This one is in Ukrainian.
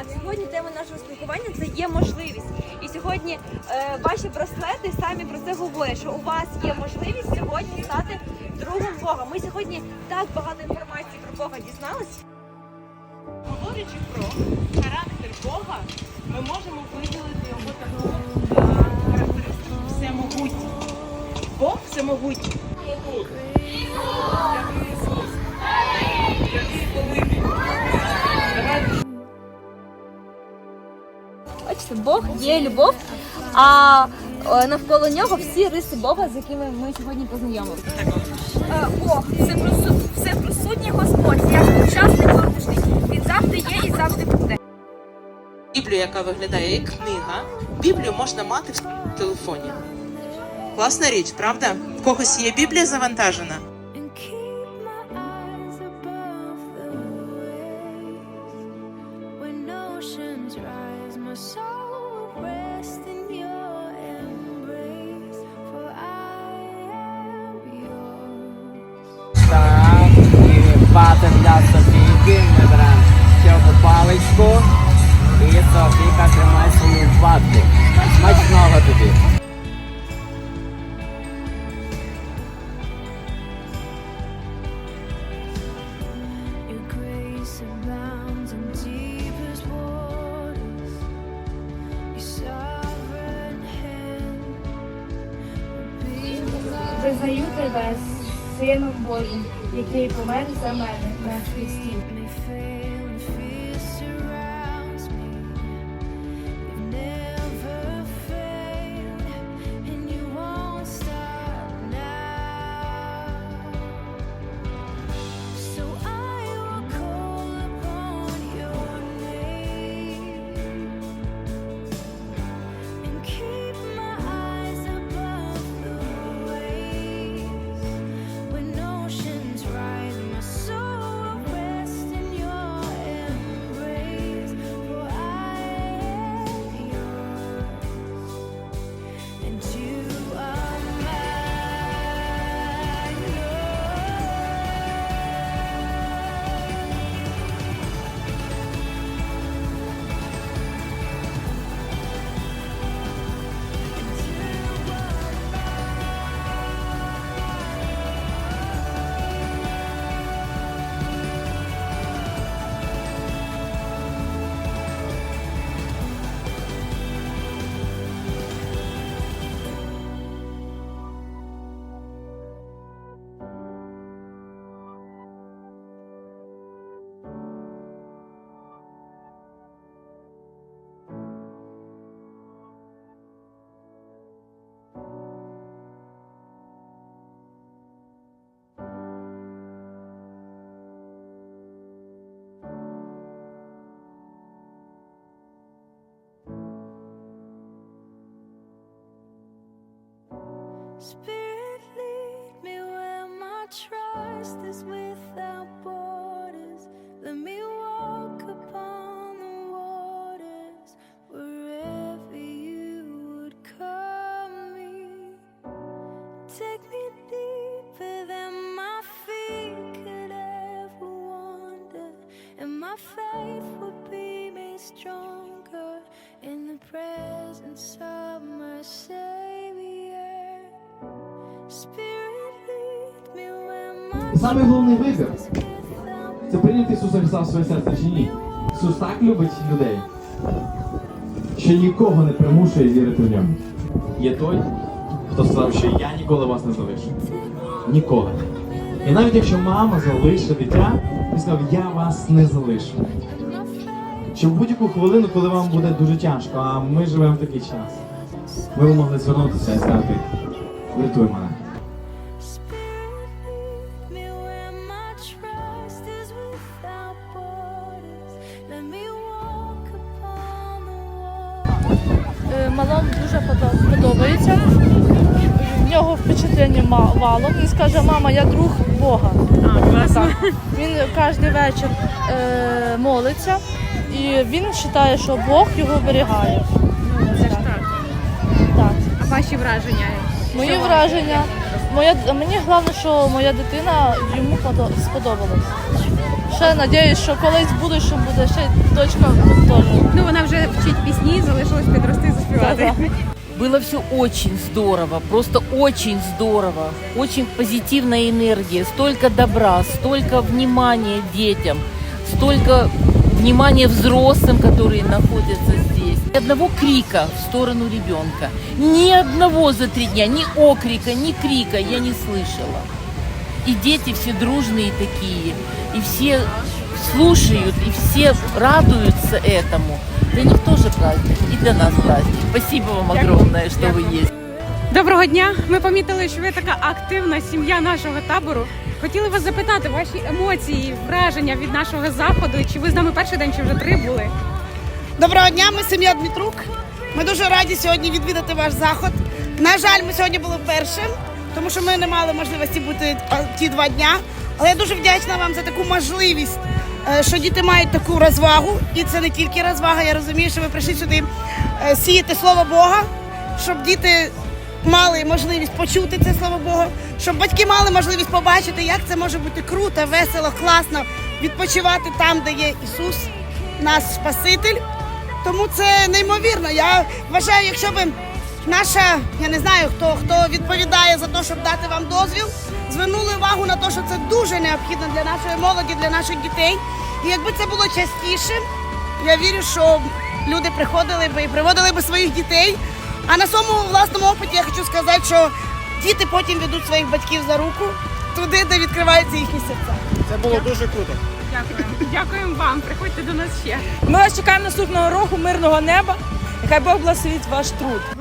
Так, сьогодні тема нашого спілкування це є можливість. І сьогодні е, ваші браслети самі про це говорять, що у вас є можливість сьогодні стати другом Бога. Ми сьогодні так багато інформації про Бога дізналися. Говорячи про характер Бога, ми можемо виділити його таку е, характеристику всемогутній. Бог всемогутній. Бог є любов, а е, навколо нього всі риси Бога, з якими ми сьогодні познайомилися. Е, Бог це прису... все присутній Господь, як сучасний вогнішний. Він завжди є і завжди буде. Біблію, яка виглядає як книга, Біблію можна мати в телефоні. Класна річ, правда? В когось є Біблія завантажена? Так, і патер для Софійки. Ми беремо цього паличку. І Софійка тримай свою ватку. Смачного тобі. My Визнаю тебе Сином Божим, який помер за мене на Христі. Spirit, lead me where my trust is without borders. Let me walk upon the waters wherever you would call me. Take me deeper than my feet could ever wander, and my faith would be made stronger in the presence of my my Самий головний вибір це прийняти Ісуса Христа в своє серце чи ні. Ісус так любить людей, що нікого не примушує вірити в ньому. Є той, хто сказав, що я ніколи вас не залишу. Ніколи. І навіть якщо мама залишить дитя, він сказав, я вас не залишу. Що в будь-яку хвилину, коли вам буде дуже тяжко, а ми живемо в такий час, б могли звернутися і сказати, врятуй мене. Е, дуже подобається. В нього впечатлення валом. Він скаже, мама, я друг Бога. А, класно. Він кожен вечір е, молиться і він вважає, що Бог його оберігає. Це ж так. Так. А ваші враження? Мої враження. Моя, мені головне, що моя дитина йому подо- сподобалась. ще надіюсь, що колись в будущому буде ще й дочка тут теж. Ну вона вже вчить пісні, залишилось підрости заспівати. Было все очень здорово, просто очень здорово. Очень позитивная энергия, столько добра, столько внимания детям, столько внимания взрослым, которые находятся здесь. Ни одного крика в сторону ребенка. Ни одного за три дня, ни окрика, ни крика я не слышала. И дети все дружные такие, И все слушают, и все радуются этому. Для них тоже праздник, и для нас праздник. Спасибо вам огромное, что вы есть. Доброго дня! Ми помітили, що ви така активна сім'я нашого табору. Хотіли вас запитати ваші емоції, враження від нашого заходу. Чи ви з нами перший день, чи вже три були? Доброго дня, ми сім'я Дмитрук. Ми дуже раді сьогодні відвідати ваш заход. На жаль, ми сьогодні були першим, тому що ми не мали можливості бути а, ті два дня. Але я дуже вдячна вам за таку можливість, е, що діти мають таку розвагу. І це не тільки розвага. Я розумію, що ви прийшли сюди е, сіяти слово Бога, щоб діти мали можливість почути це слово Бога, щоб батьки мали можливість побачити, як це може бути круто, весело, класно відпочивати там, де є Ісус, наш Спаситель. Тому це неймовірно. Я вважаю, якщо би наша, я не знаю хто хто відповідає за те, щоб дати вам дозвіл, звернули увагу на те, що це дуже необхідно для нашої молоді, для наших дітей. І якби це було частіше, я вірю, що люди приходили би і приводили би своїх дітей. А на своєму власному опиті я хочу сказати, що діти потім ведуть своїх батьків за руку туди, де відкриваються їхні серця. Це було дуже круто. Дякуємо. Дякуємо вам. Приходьте до нас ще. Ми вас чекаємо наступного року, мирного неба. Нехай Бог благословить ваш труд.